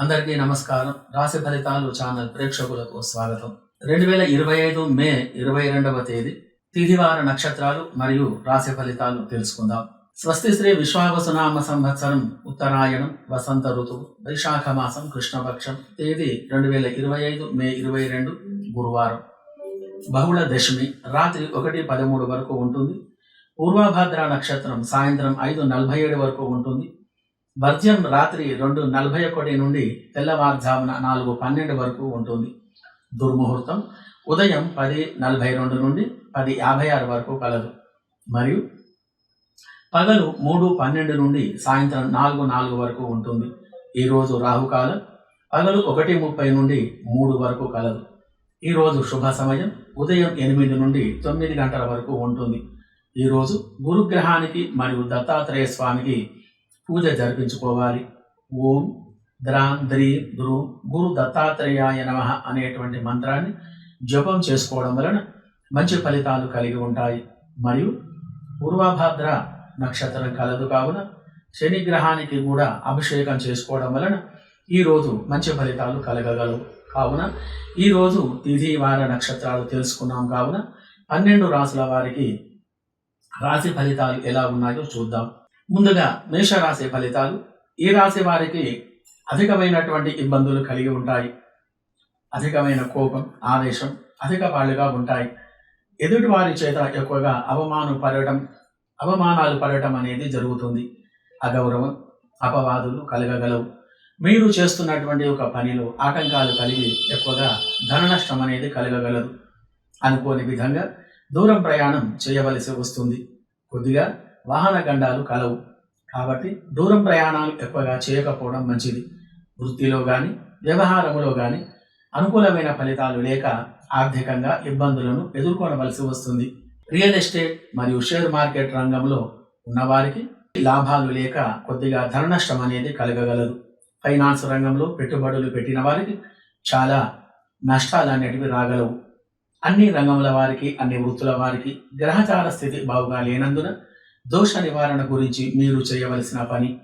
అందరికీ నమస్కారం. రాశి ఫలితాలు ఛానల్ ప్రేక్షకులకు స్వాగతం. రెండు వేల ఇరవై ఐదు మే ఇరవై రెండవ తేదీ తిథివార నక్షత్రాలు మరియు రాశి ఫలితాలు తెలుసుకుందాం. స్వస్తి శ్రీ విశ్వావసునామ సంవత్సరం ఉత్తరాయణం వసంత ఋతువు వైశాఖ మాసం కృష్ణపక్షం తేదీ రెండు వేల ఇరవై ఐదు మే ఇరవై రెండు గురువారం. బహుళ దశమి రాత్రి ఒకటి పదమూడు వరకు ఉంటుంది. పూర్వభద్ర నక్షత్రం సాయంత్రం ఐదు నలభై ఏడు వరకు ఉంటుంది. భర్జ్యం రాత్రి రెండు నలభై ఒకటి నుండి తెల్లవారుజామున నాలుగు పన్నెండు వరకు ఉంటుంది. దుర్ముహూర్తం ఉదయం పది నలభై రెండు నుండి పది యాభై ఆరు వరకు కలదు. మరియు పగలు మూడు పన్నెండు నుండి సాయంత్రం నాలుగు నాలుగు వరకు ఉంటుంది. ఈరోజు రాహుకాలం పగలు ఒకటి ముప్పై నుండి మూడు వరకు కలదు. ఈరోజు శుభ సమయం ఉదయం ఎనిమిది నుండి తొమ్మిది గంటల వరకు ఉంటుంది. ఈరోజు గురుగ్రహానికి మరియు దత్తాత్రేయ స్వామికి పూజ జరిపించుకోవాలి. ఓం ద్రాం ద్రీం ద్రూం గురు దత్తాత్రేయాయ నమ అనేటువంటి మంత్రాన్ని జపం చేసుకోవడం వలన మంచి ఫలితాలు కలిగి ఉంటాయి. మరియు పూర్వభాద్ర నక్షత్రం కలదు కావున శని గ్రహానికి కూడా అభిషేకం చేసుకోవడం వలన ఈరోజు మంచి ఫలితాలు కలగగలవు. కావున ఈరోజు తిథి వార నక్షత్రాలు తెలుసుకున్నాం కావున పన్నెండు రాసుల వారికి రాశి ఫలితాలు ఎలా ఉన్నాయో చూద్దాం. ముందుగా మేషరాశి ఫలితాలు. ఈ రాశి వారికి అధికమైనటువంటి ఇబ్బందులు కలిగి ఉంటాయి. అధికమైన కోపం ఆవేశం అధిక పాళ్ళుగా ఉంటాయి. ఎదుటి వారి చేత ఎక్కువగా అవమానం పడటం అవమానాలు పడటం అనేది జరుగుతుంది. అగౌరవం అపవాదులు కలగగలవు. మీరు చేస్తున్నటువంటి ఒక పనిలో ఆటంకాలు కలిగి ఎక్కువగా ధన నష్టం అనేది కలగగలదు. అనుకోని విధంగా దూరం ప్రయాణం చేయవలసి వస్తుంది. కొద్దిగా వాహన గండాలు కలవు. కాబట్టి దూరం ప్రయాణాలు ఎక్కువగా చేయకపోవడం మంచిది. వృత్తిలో కానీ వ్యవహారంలో కానీ అనుకూలమైన ఫలితాలు లేక ఆర్థికంగా ఇబ్బందులను ఎదుర్కొనవలసి వస్తుంది. రియల్ ఎస్టేట్ మరియు షేర్ మార్కెట్ రంగంలో ఉన్నవారికి లాభాలు లేక కొద్దిగా ధర నష్టం అనేది కలగగలదు. ఫైనాన్స్ రంగంలో పెట్టుబడులు పెట్టిన వారికి చాలా నష్టాలు అనేటివి రాగలవు. అన్ని రంగముల వారికి అన్ని వృత్తుల వారికి గ్రహచార స్థితి బాగుగా లేనందున దోష నివారణ గురించి మీరు చేయవలసిన పని.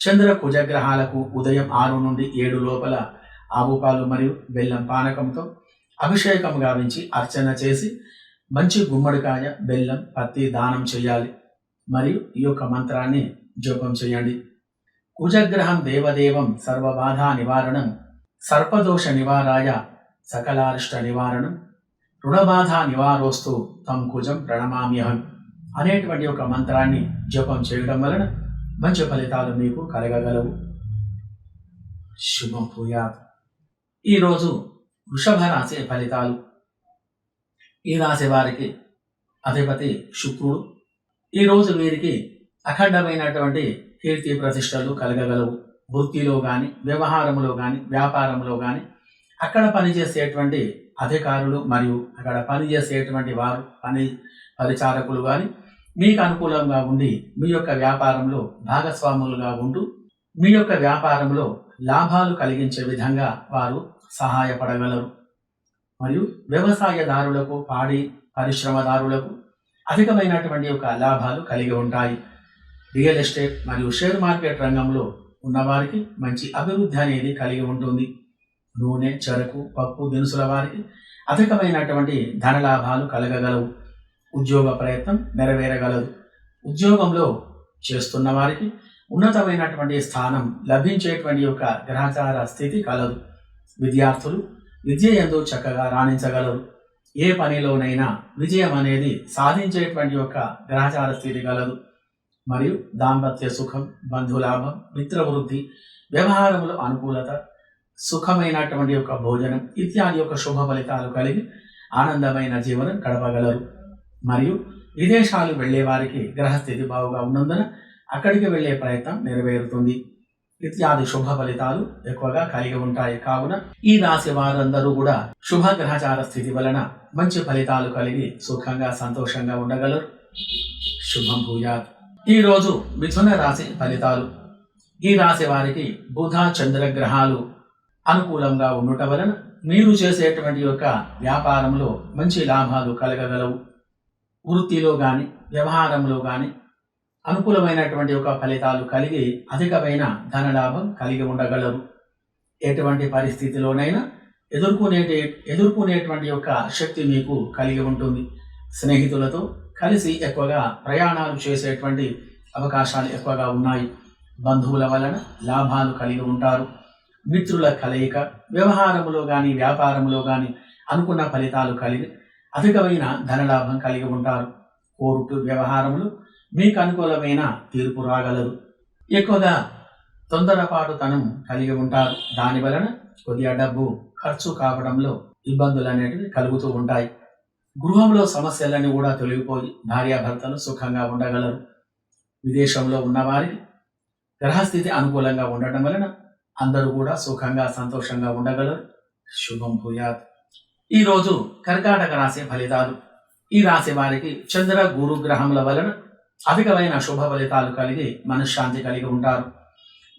చంద్ర కుజగ్రహాలకు ఉదయం ఆరు నుండి ఏడు లోపల ఆవుపాలు మరియు బెల్లం పానకంతో అభిషేకం గావించి అర్చన చేసి మంచి గుమ్మడికాయ బెల్లం పత్తి దానం చేయాలి. మరియు ఈ యొక్క మంత్రాన్ని జపం చేయండి. కుజగ్రహం దేవదేవం సర్వబాధ నివారణం సర్పదోష నివారాయ సకలారిష్ట నివారణం రుణబాధ నివారోస్తు తం కుజం ప్రణమామ్యహం. అనేటువంటి ఒక మంత్రాన్ని జపం చేయడం వలన మంచి ఫలితాలు మీకు కలగగలవు. శుభం భూయాత్. ఈరోజు వృషభ రాశి ఫలితాలు. ఈ రాశి వారికి అధిపతి శుక్రుడు. ఈరోజు వీరికి అఖండమైనటువంటి కీర్తి ప్రతిష్టలు కలగగలవు. వృత్తిలో కానీ వ్యవహారంలో కానీ వ్యాపారంలో కానీ అక్కడ పనిచేసేటువంటి అధికారులు మరియు అక్కడ పనిచేసేటువంటి వారు పని పరిచారకులు కానీ మీకు అనుకూలంగా ఉండి మీ యొక్క వ్యాపారంలో భాగస్వాములుగా ఉంటూ మీ యొక్క వ్యాపారంలో లాభాలు కలిగించే విధంగా వారు సహాయపడగలరు. మరియు వ్యవసాయదారులకు పాడి పరిశ్రమదారులకు అధికమైనటువంటి యొక్క లాభాలు కలిగి ఉంటాయి. రియల్ ఎస్టేట్ మరియు షేర్ మార్కెట్ రంగంలో ఉన్నవారికి మంచి అభివృద్ధి అనేది కలిగి ఉంటుంది. నూనె చెరకు పప్పు దినుసుల వారికి అధికమైనటువంటి ధన లాభాలు కలగగలవు. ఉద్యోగ ప్రయత్నం నెరవేరగలదు. ఉద్యోగంలో చేస్తున్న వారికి ఉన్నతమైనటువంటి స్థానం లభించేటువంటి యొక్క గ్రహచార స్థితి కలదు. విద్యార్థులు విద్య ఎందు చక్కగా రాణించగలరు. ఏ పనిలోనైనా విజయం అనేది సాధించేటువంటి యొక్క గ్రహచార స్థితి కలదు. మరియు దాంపత్య సుఖం బంధులాభం మిత్రవృద్ధి వ్యవహారములో అనుకూలత సుఖమైనటువంటి యొక్క భోజనం ఇత్యాది యొక్క శుభ ఫలితాలు కలిగి ఆనందమైన జీవనం గడపగలరు. మరియు విదేశాలు వెళ్ళే వారికి గ్రహస్థితి బాగుగా ఉన్నందున అక్కడికి వెళ్ళే ప్రయత్నం నెరవేరుతుంది. ఇత్యాది శుభ ఫలితాలు ఎక్కువగా కలిగి ఉంటాయి. కావున ఈ రాశి వారందరూ కూడా శుభ గ్రహచార స్థితి వలన మంచి ఫలితాలు కలిగి సుఖంగా సంతోషంగా ఉండగలరు. శుభం భూయాత్. ఈ రోజు మిథున రాశి ఫలితాలు. ఈ రాశి వారికి బుధ చంద్ర గ్రహాలు అనుకూలంగా ఉండుట వలన మీరు చేసేటువంటి యొక్క వ్యాపారంలో మంచి లాభాలు కలగగలవు. వృత్తిలో కానీ వ్యవహారంలో కానీ అనుకూలమైనటువంటి ఒక ఫలితాలు కలిగి అధికమైన ధనలాభం కలిగి ఉండగలరు. ఎటువంటి పరిస్థితిలోనైనా ఎదుర్కొనే ఎదుర్కొనేటువంటి యొక్క శక్తి మీకు కలిగి ఉంటుంది. స్నేహితులతో కలిసి ఎక్కువగా ప్రయాణాలు చేసేటువంటి అవకాశాలు ఎక్కువగా ఉన్నాయి. బంధువుల వలన లాభాలు కలిగి ఉంటారు. మిత్రుల కలయిక వ్యవహారంలో కానీ వ్యాపారంలో కానీ అనుకున్న ఫలితాలు కలిగి అధికమైన ధనలాభం కలిగి ఉంటారు. కోర్టు వ్యవహారములు మీకు అనుకూలమైన తీర్పు రాగలరు. ఎక్కువగా తొందరపాటుతనం కలిగి ఉంటారు. దాని వలన కొద్దిగా డబ్బు ఖర్చు కావడంలో ఇబ్బందులు అనేటివి కలుగుతూ ఉంటాయి. గృహంలో సమస్యలన్నీ కూడా తొలగిపోయి భార్యాభర్తలు సుఖంగా ఉండగలరు. విదేశంలో ఉన్నవారికి గ్రహస్థితి అనుకూలంగా ఉండటం వలన అందరూ కూడా సుఖంగా సంతోషంగా ఉండగలరు. శుభం భూయాత్. ఈరోజు కర్కాటక రాశి ఫలితాలు. ఈ రాశి వారికి చంద్ర గురు గ్రహముల వలన అధికమైన శుభ ఫలితాలు కలిగి మనశ్శాంతి కలిగి ఉంటారు.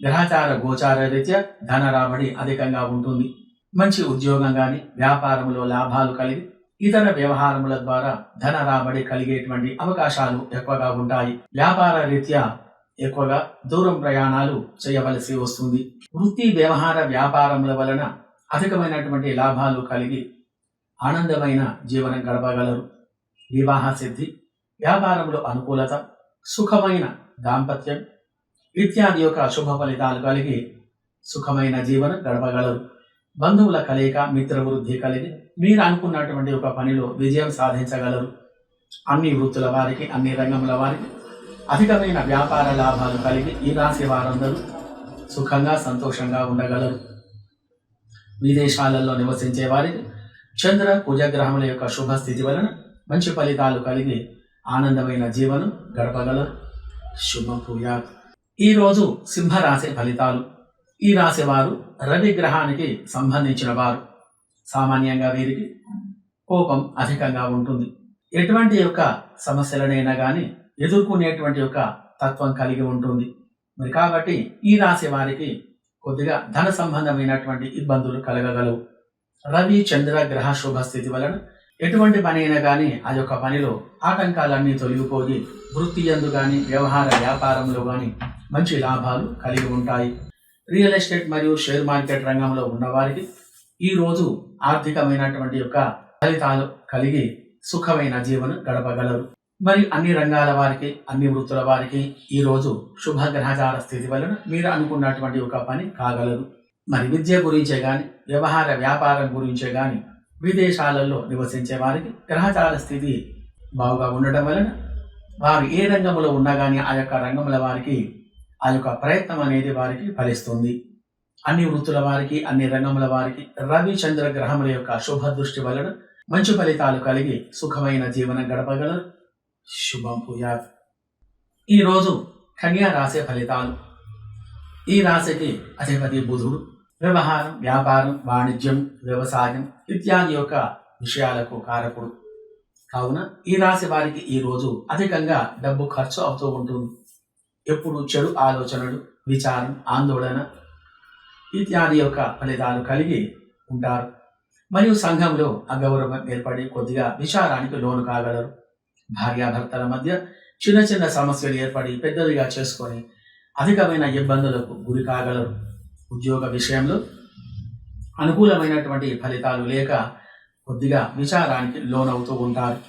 గ్రహచార గోచార రీత్యా ధన రాబడి అధికంగా ఉంటుంది. మంచి ఉద్యోగం కానీ వ్యాపారంలో లాభాలు కలిగి ఇతర వ్యవహారముల ద్వారా ధన రాబడి కలిగేటువంటి అవకాశాలు ఎక్కువగా ఉంటాయి. వ్యాపార రీత్యా ఎక్కువగా దూరం ప్రయాణాలు చేయవలసి వస్తుంది. వృత్తి వ్యవహార వ్యాపారముల వలన అధికమైనటువంటి లాభాలు కలిగి ఆనందమైన జీవనం గడపగలరు. వివాహ సిద్ధి వ్యాపారంలో అనుకూలత సుఖమైన దాంపత్యం ఇత్యాది యొక్క శుభ ఫలితాలు కలిగి సుఖమైన జీవనం గడపగలరు. బంధువుల కలయిక మిత్రవృద్ధి కలిగి మీరు అనుకున్నటువంటి ఒక పనిలో విజయం సాధించగలరు. అన్ని వృత్తుల వారికి అన్ని రంగముల వారికి అధికమైన వ్యాపార లాభాలు కలిగి ఈ రాశి వారందరూ సుఖంగా సంతోషంగా ఉండగలరు. విదేశాలలో నివసించే వారికి చంద్ర కుజగ్రహముల యొక్క శుభ స్థితి వలన మంచి ఫలితాలు కలిగి ఆనందమైన జీవనం గడపగలరు. శుభం భూయాత్ ఈరోజు సింహరాశి ఫలితాలు. ఈ రాశి వారు రవి గ్రహానికి సంబంధించిన వారు. సామాన్యంగా వీరికి కోపం అధికంగా ఉంటుంది. ఎటువంటి యొక్క సమస్యలనైనా కానీ ఎదుర్కొనేటువంటి యొక్క తత్వం కలిగి ఉంటుంది. మరి కాబట్టి ఈ రాశి వారికి కొద్దిగా ధన సంబంధమైనటువంటి ఇబ్బందులు కలగగలవు. రవి చంద్ర గ్రహ శుభ స్థితి వలన ఎటువంటి పని అయినా కానీ ఆ యొక్క పనిలో ఆటంకాలన్నీ తొలగిపోయి వృత్తి ఎందు కానీ వ్యవహార వ్యాపారంలో కానీ మంచి లాభాలు కలిగి ఉంటాయి. రియల్ ఎస్టేట్ మరియు షేర్ మార్కెట్ రంగంలో ఉన్నవారికి ఈ రోజు ఆర్థికమైనటువంటి యొక్క ఫలితాలు కలిగి సుఖమైన జీవనం గడపగలరు. మరి అన్ని రంగాల వారికి అన్ని వృత్తుల వారికి ఈ రోజు శుభ గ్రహచార స్థితి వలన మీరు అనుకున్నటువంటి ఒక పని కాగలరు. మరి విద్య గురించే కానీ వ్యవహార వ్యాపారం గురించే కానీ విదేశాలలో నివసించే వారికి గ్రహచార స్థితి బాగుగా ఉండటం వలన వారు ఏ రంగంలో ఉన్నా కానీ ఆ యొక్క రంగముల వారికి ఆ యొక్క ప్రయత్నం అనేది వారికి ఫలిస్తుంది. అన్ని వృత్తుల వారికి అన్ని రంగముల వారికి రవి చంద్ర గ్రహముల యొక్క శుభ దృష్టి వలన మంచి ఫలితాలు కలిగి సుఖమైన జీవనం గడపగలరు. శుభం భూయాత్ ఈరోజు కన్యా రాసే ఫలితాలు. ఈ రాశికి అధిపతి బుధుడు. వ్యవహారం వ్యాపారం వాణిజ్యం వ్యవసాయం ఇత్యాది యొక్క విషయాలకు కారకుడు. కావున ఈ రాశి వారికి ఈ రోజు అధికంగా డబ్బు ఖర్చు అవుతూ ఉంటుంది. ఎప్పుడు చెడు ఆలోచనలు విచారం ఆందోళన ఇత్యాది యొక్క ఫలితాలు కలిగి ఉంటారు. మరియు సంఘంలో అగౌరవం ఏర్పడి కొద్దిగా విచారానికి లోను కాగలరు. భార్యాభర్తల మధ్య చిన్న చిన్న సమస్యలు ఏర్పడి పెద్దదిగా చేసుకొని అధికమైన ఇబ్బందులకు గురి కాగలరు. ఉద్యోగ విషయంలో అనుకూలమైనటువంటి ఫలితాలు లేక కొద్దిగా విచారానికి లోనవుతూ ఉంటారు.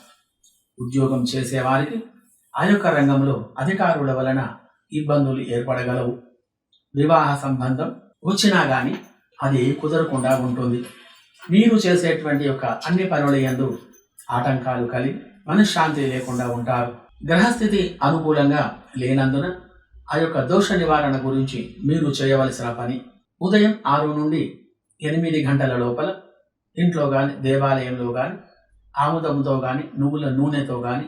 ఉద్యోగం చేసేవారికి ఆ యొక్క రంగంలో అధికారుల వలన ఇబ్బందులు ఏర్పడగలవు. వివాహ సంబంధం వచ్చినా కానీ అది కుదరకుండా ఉంటుంది. మీరు చేసేటువంటి యొక్క అన్ని పనుల యందు ఆటంకాలు కలిగి మనశ్శాంతి లేకుండా ఉంటారు. గ్రహస్థితి అనుకూలంగా లేనందున ఆ యొక్క దోష నివారణ గురించి మీరు చేయవలసిన పని. ఉదయం ఆరు నుండి ఎనిమిది గంటల లోపల ఇంట్లో కానీ దేవాలయంలో కానీ ఆముదముతో కానీ నువ్వుల నూనెతో కానీ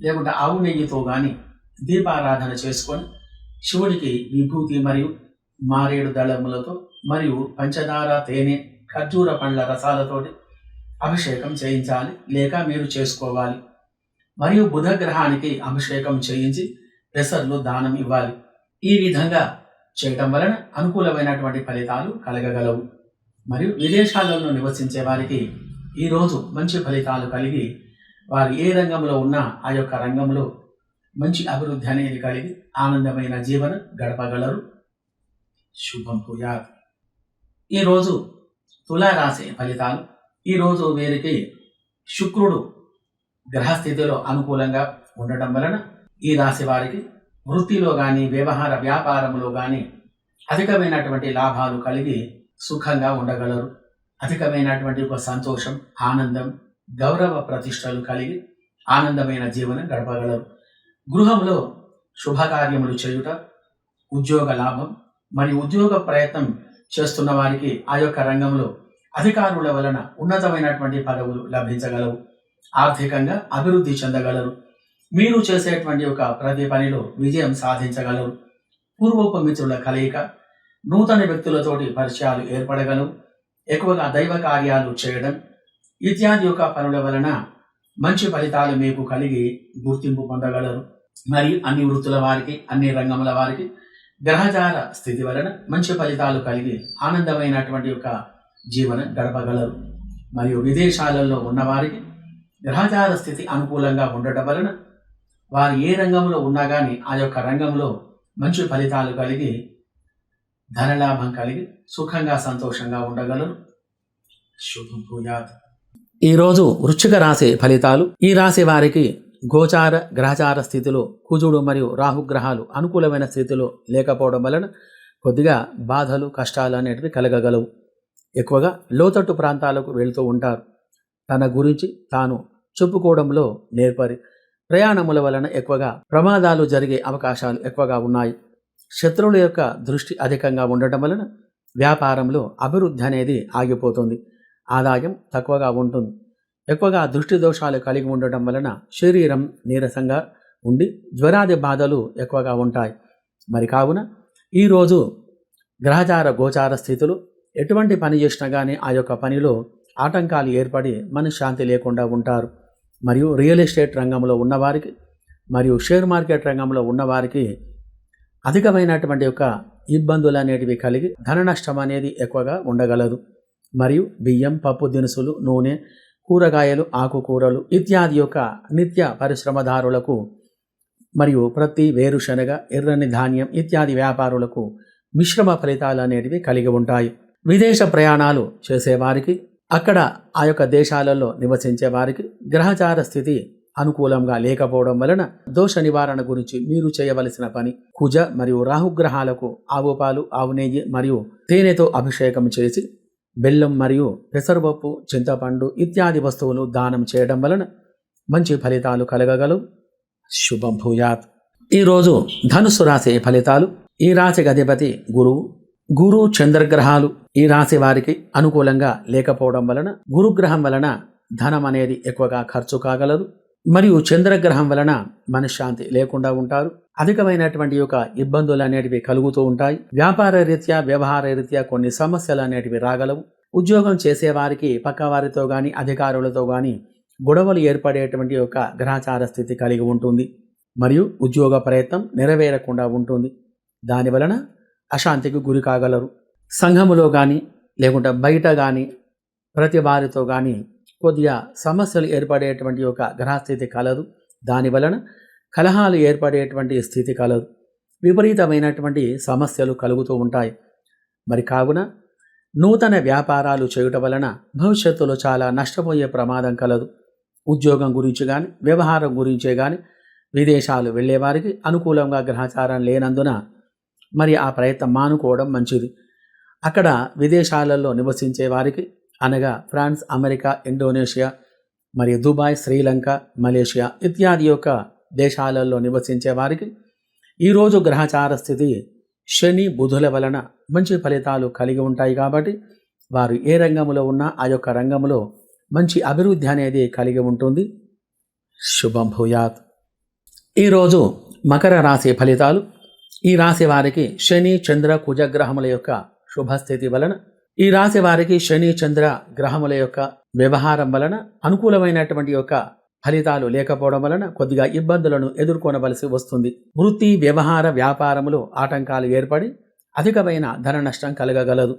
లేకుంటే ఆవు నెయ్యితో కానీ దీపారాధన చేసుకొని శివుడికి విభూతి మరియు మారేడు దళములతో మరియు పంచదార తేనె ఖర్జూర పండ్ల రసాలతోటి అభిషేకం చేయించాలి. లేక మీరు చేసుకోవాలి. మరియు బుధ గ్రహానికి అభిషేకం చేయించి పెసర్లు దానం ఇవ్వాలి. ఈ విధంగా చేయటం వలన అనుకూలమైనటువంటి ఫలితాలు కలగగలవు. మరియు విదేశాలలో నివసించే వారికి ఈరోజు మంచి ఫలితాలు కలిగి వారు ఏ రంగంలో ఉన్నా ఆ యొక్క రంగంలో మంచి అభివృద్ధి అనేది కలిగి ఆనందమైన జీవనం గడపగలరు. శుభం పూజా ఈరోజు తులారాశి ఫలితాలు. ఈరోజు వీరికి శుక్రుడు గ్రహస్థితిలో అనుకూలంగా ఉండటం వలన ఈ రాశి వారికి వృత్తిలో కానీ వ్యవహార వ్యాపారంలో కానీ అధికమైనటువంటి లాభాలు కలిగి సుఖంగా ఉండగలరు. అధికమైనటువంటి ఒక సంతోషం ఆనందం గౌరవ ప్రతిష్టలు కలిగి ఆనందమైన జీవనం గడపగలరు. గృహంలో శుభకార్యములు చేయుట ఉద్యోగ లాభం మరియు ఉద్యోగ ప్రయత్నం చేస్తున్న వారికి ఆ యొక్క రంగంలో అధికారుల వలన ఉన్నతమైనటువంటి పదవులు లభించగలవు. ఆర్థికంగా అభివృద్ధి చెందగలరు. మీరు చేసేటువంటి ఒక ప్రతి పనిలో విజయం సాధించగలరు. పూర్వపు మిత్రుల కలయిక నూతన వ్యక్తులతోటి పరిచయాలు ఏర్పడగలవు. ఎక్కువగా దైవ కార్యాలు చేయడం ఇత్యాది యొక్క పనుల వలన మంచి ఫలితాలు మీకు కలిగి గుర్తింపు పొందగలరు. మరియు అన్ని వృత్తుల వారికి అన్ని రంగముల వారికి గ్రహచార స్థితి వలన మంచి ఫలితాలు కలిగి ఆనందమైనటువంటి యొక్క జీవనం గడపగలరు. మరియు విదేశాలలో ఉన్నవారికి గ్రహచార స్థితి అనుకూలంగా ఉండటం వలన వారు ఏ రంగంలో ఉన్నా కానీ ఆ యొక్క రంగంలో మంచి ఫలితాలు కలిగి ధనలాభం కలిగి సుఖంగా సంతోషంగా ఉండగలరు. శుభం భూయాత్. ఈరోజు వృశ్చిక రాశి ఫలితాలు. ఈ రాశి వారికి గోచార గ్రహచార స్థితిలో కుజుడు మరియు రాహుగ్రహాలు అనుకూలమైన స్థితిలో లేకపోవడం వలన కొద్దిగా బాధలు కష్టాలు అనేటివి కలగగలవు. ఎక్కువగా లోతట్టు ప్రాంతాలకు వెళుతూ ఉంటారు. తన గురించి తాను చెప్పుకోవడంలో నేర్పరి ప్రయాణముల వలన ఎక్కువగా ప్రమాదాలు జరిగే అవకాశాలు ఎక్కువగా ఉన్నాయి. శత్రువుల యొక్క దృష్టి అధికంగా ఉండటం వలన వ్యాపారంలో అభివృద్ధి అనేది ఆగిపోతుంది. ఆదాయం తక్కువగా ఉంటుంది. ఎక్కువగా దృష్టి దోషాలు కలిగి ఉండటం వలన శరీరం నీరసంగా ఉండి జ్వరాది బాధలు ఎక్కువగా ఉంటాయి. మరి కావున ఈరోజు గ్రహచార గోచార స్థితులు ఎటువంటి పని చేసినా కానీ ఆ యొక్క పనిలో ఆటంకాలు ఏర్పడి మనశ్శాంతి లేకుండా ఉంటారు. మరియు రియల్ ఎస్టేట్ రంగంలో ఉన్నవారికి మరియు షేర్ మార్కెట్ రంగంలో ఉన్నవారికి అధికమైనటువంటి యొక్క ఇబ్బందులు అనేటివి కలిగి ధన నష్టం అనేది ఎక్కువగా ఉండగలదు. మరియు బియ్యం పప్పు దినుసులు నూనె కూరగాయలు ఆకుకూరలు ఇత్యాది యొక్క నిత్య పరిశ్రమదారులకు మరియు ప్రతి వేరుశనగ ఎర్రని ధాన్యం ఇత్యాది వ్యాపారులకు మిశ్రమ ఫలితాలు అనేటివి కలిగి ఉంటాయి. విదేశ ప్రయాణాలు చేసేవారికి అక్కడ ఆ యొక్క దేశాలలో నివసించే వారికి గ్రహచార స్థితి అనుకూలంగా లేకపోవడం వలన దోష నివారణ గురించి మీరు చేయవలసిన పని కుజ మరియు రాహుగ్రహాలకు ఆవు పాలు ఆవు నెయ్యి మరియు తేనెతో అభిషేకం చేసి బెల్లం మరియు పెసరపప్పు చింతపండు ఇత్యాది వస్తువులు దానం చేయడం వలన మంచి ఫలితాలు కలగగలవు. శుభం భూయాత్. ఈరోజు ధనుసు రాశి ఫలితాలు. ఈ రాశికి అధిపతి గురువు. గురు చంద్రగ్రహాలు ఈ రాశి వారికి అనుకూలంగా లేకపోవడం వలన గురుగ్రహం వలన ధనం అనేది ఎక్కువగా ఖర్చు కాగలదు. మరియు చంద్రగ్రహం వలన మనశ్శాంతి లేకుండా ఉంటారు. అధికమైనటువంటి యొక్క ఇబ్బందులు అనేటివి కలుగుతూ ఉంటాయి. వ్యాపార రీత్యా వ్యవహార రీత్యా కొన్ని సమస్యలు అనేటివి రాగలవు. ఉద్యోగం చేసేవారికి పక్కవారితో కానీ అధికారులతో కానీ గొడవలు ఏర్పడేటువంటి యొక్క గ్రహచార స్థితి కలిగి ఉంటుంది. మరియు ఉద్యోగ ప్రయత్నం నెరవేరకుండా ఉంటుంది. దాని వలన అశాంతికి గురి కాగలరు. సంఘములో కానీ లేకుంటే బయట కానీ ప్రతి వారితో కానీ కొద్దిగా సమస్యలు ఏర్పడేటువంటి ఒక గ్రహస్థితి కలదు. దాని వలన కలహాలు ఏర్పడేటువంటి స్థితి కలదు. విపరీతమైనటువంటి సమస్యలు కలుగుతూ ఉంటాయి. మరి కావున నూతన వ్యాపారాలు చేయుట వలన భవిష్యత్తులో చాలా నష్టపోయే ప్రమాదం కలదు. ఉద్యోగం గురించి కానీ వ్యవహారం గురించే కానీ విదేశాలు వెళ్ళేవారికి అనుకూలంగా గ్రహచారం లేనందున మరి ఆ ప్రయత్నం మానుకోవడం మంచిది. అక్కడ విదేశాలలో నివసించే వారికి అనగా ఫ్రాన్స్ అమెరికా ఇండోనేషియా మరియు దుబాయ్ శ్రీలంక మలేషియా ఇత్యాది యొక్క దేశాలలో నివసించే వారికి ఈరోజు గ్రహచార స్థితి శని బుధుల వలన మంచి ఫలితాలు కలిగి ఉంటాయి కాబట్టి వారు ఏ రంగంలో ఉన్నా ఆ యొక్క రంగంలో మంచి అభివృద్ధి అనేది కలిగి ఉంటుంది. శుభం భూయాత్. ఈరోజు మకర రాశి ఫలితాలు ఈ రాశి వారికి శని చంద్ర కుజగ్రహముల యొక్క శుభస్థితి వలన ఈ రాశి వారికి శని చంద్ర గ్రహముల యొక్క వ్యవహారం వలన అనుకూలమైనటువంటి యొక్క ఫలితాలు లేకపోవడం వలన కొద్దిగా ఇబ్బందులను ఎదుర్కొనవలసి వస్తుంది. వృత్తి వ్యవహార వ్యాపారములు ఆటంకాలు ఏర్పడి అధికమైన ధన నష్టం కలగగలదు.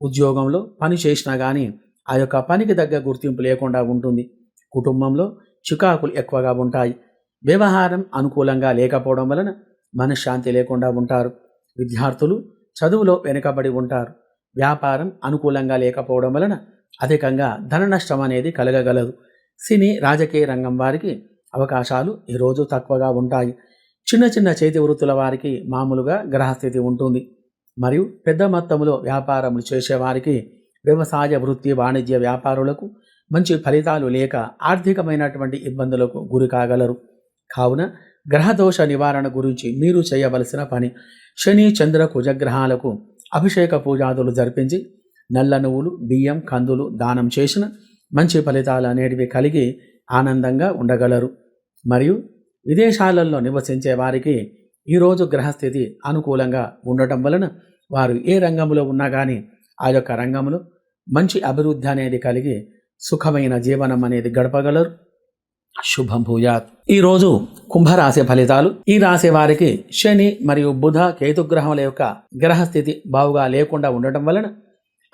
ఉద్యోగంలో పని చేసినా కానీ ఆ యొక్క పనికి తగ్గ గుర్తింపు లేకుండా ఉంటుంది. కుటుంబంలో చికాకులు ఎక్కువగా ఉంటాయి. వ్యవహారం అనుకూలంగా లేకపోవడం వలన మనశ్శాంతి లేకుండా ఉంటారు. విద్యార్థులు చదువులో వెనుకబడి ఉంటారు. వ్యాపారం అనుకూలంగా లేకపోవడం వలన అధికంగా ధన నష్టం అనేది కలగగలదు. సినీ రాజకీయ రంగం వారికి అవకాశాలు ఈరోజు తక్కువగా ఉంటాయి. చిన్న చిన్న చేతి వృత్తుల వారికి మామూలుగా గ్రహస్థితి ఉంటుంది. మరియు పెద్ద మొత్తంలో వ్యాపారములు చేసేవారికి వ్యవసాయ వృత్తి వాణిజ్య వ్యాపారులకు మంచి ఫలితాలు లేక ఆర్థికమైనటువంటి ఇబ్బందులకు గురి కాగలరు. కావున గ్రహదోష నివారణ గురించి మీరు చేయవలసిన పని. శని చంద్ర కుజగ్రహాలకు అభిషేక పూజాదులు జరిపించి నల్ల నువ్వులు బియ్యం కందులు దానం చేసిన మంచి ఫలితాలు అనేటివి కలిగి ఆనందంగా ఉండగలరు. మరియు విదేశాలలో నివసించే వారికి ఈరోజు గ్రహస్థితి అనుకూలంగా ఉండటం వలన వారు ఏ రంగంలో ఉన్నా కానీ ఆ యొక్క రంగంలో మంచి అభివృద్ధి అనేది కలిగి సుఖమైన జీవనం అనేది గడపగలరు. శుభం భూయాత్. ఈరోజు కుంభరాశి ఫలితాలు. ఈ రాశి వారికి శని మరియు బుధ కేతుగ్రహముల యొక్క గ్రహస్థితి బావుగా లేకుండా ఉండటం వలన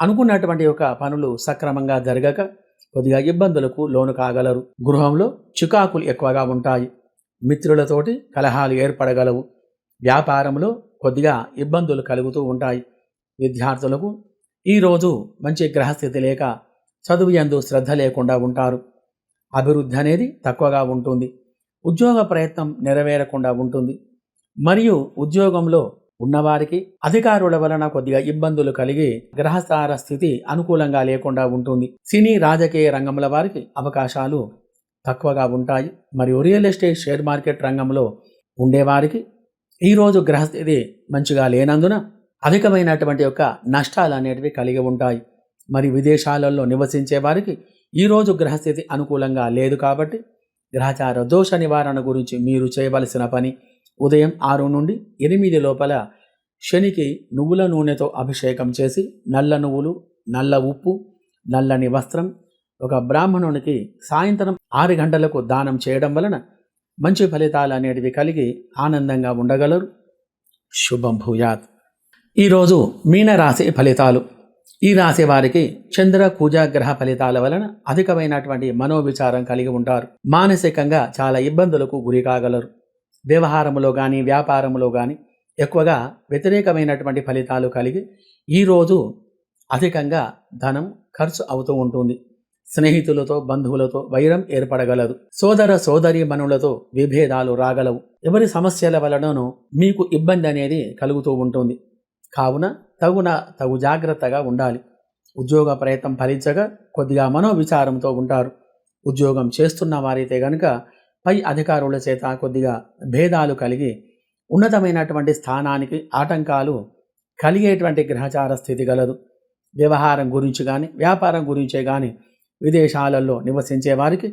అనుకున్నటువంటి యొక్క పనులు సక్రమంగా జరగక కొద్దిగా ఇబ్బందులకు లోను కాగలరు. గృహంలో చికాకులు ఎక్కువగా ఉంటాయి. మిత్రులతోటి కలహాలు ఏర్పడగలవు. వ్యాపారంలో కొద్దిగా ఇబ్బందులు కలుగుతూ ఉంటాయి. విద్యార్థులకు ఈరోజు మంచి గ్రహస్థితి లేక చదువు ఎందు శ్రద్ధ లేకుండా ఉంటారు. అభివృద్ధి అనేది తక్కువగా ఉంటుంది. ఉద్యోగ ప్రయత్నం నెరవేరకుండా ఉంటుంది. మరియు ఉద్యోగంలో ఉన్నవారికి అధికారుల వలన కొద్దిగా ఇబ్బందులు కలిగి గ్రహస్థార స్థితి అనుకూలంగా లేకుండా ఉంటుంది. సినీ రాజకీయ రంగముల వారికి అవకాశాలు తక్కువగా ఉంటాయి. మరియు రియల్ ఎస్టేట్ షేర్ మార్కెట్ రంగంలో ఉండేవారికి ఈరోజు గ్రహస్థితి మంచిగా లేనందున అధికమైనటువంటి యొక్క నష్టాలు అనేటివి కలిగి ఉంటాయి. మరి విదేశాలలో నివసించే వారికి ఈరోజు గ్రహస్థితి అనుకూలంగా లేదు కాబట్టి గ్రహచార దోష నివారణ గురించి మీరు చేయవలసిన పని ఉదయం ఆరు నుండి ఎనిమిది లోపల శనికి నువ్వుల నూనెతో అభిషేకం చేసి నల్ల నువ్వులు నల్ల ఉప్పు నల్లని వస్త్రం ఒక బ్రాహ్మణునికి సాయంత్రం ఆరు గంటలకు దానం చేయడం వలన మంచి ఫలితాలు అనేటివి కలిగి ఆనందంగా ఉండగలరు. శుభం భూయాత్. ఈరోజు మీనరాశి ఫలితాలు. ఈ రాశి వారికి చంద్ర కూజాగ్రహ ఫలితాల వలన అధికమైనటువంటి మనోవిచారం కలిగి ఉంటారు. మానసికంగా చాలా ఇబ్బందులకు గురి కాగలరు. వ్యవహారములో కానీ వ్యాపారంలో కానీ ఎక్కువగా వ్యతిరేకమైనటువంటి ఫలితాలు కలిగి ఈరోజు అధికంగా ధనం ఖర్చు అవుతూ ఉంటుంది. స్నేహితులతో బంధువులతో వైరం ఏర్పడగలదు. సోదర సోదరి మనులతో విభేదాలు రాగలవు. ఎవరి సమస్యల వలననో మీకు ఇబ్బంది అనేది కలుగుతూ ఉంటుంది. కావున తగున తగు జాగ్రత్తగా ఉండాలి. ఉద్యోగ ప్రయత్నం ఫలించగా కొద్దిగా మనోవిచారంతో ఉంటారు. ఉద్యోగం చేస్తున్న వారైతే గనుక పై అధికారుల చేత కొద్దిగా భేదాలు కలిగి ఉన్నతమైనటువంటి స్థానానికి ఆటంకాలు కలిగేటువంటి గ్రహచార స్థితి గలదు. వ్యవహారం గురించి కానీ వ్యాపారం గురించే కానీ విదేశాలలో నివసించే వారికి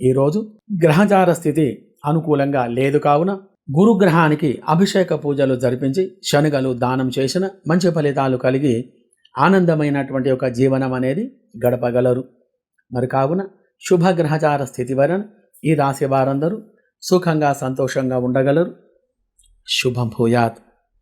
ఈరోజు గ్రహచార స్థితి అనుకూలంగా లేదు కావున గురుగ్రహానికి అభిషేక పూజలు జరిపించి శనగలు దానం చేసిన మంచి ఫలితాలు కలిగి ఆనందమైనటువంటి ఒక జీవనం అనేది గడపగలరు. మరి కావున శుభగ్రహచార స్థితి వలన ఈ రాశి వారందరూ సుఖంగా సంతోషంగా ఉండగలరు. శుభం భూయాత్.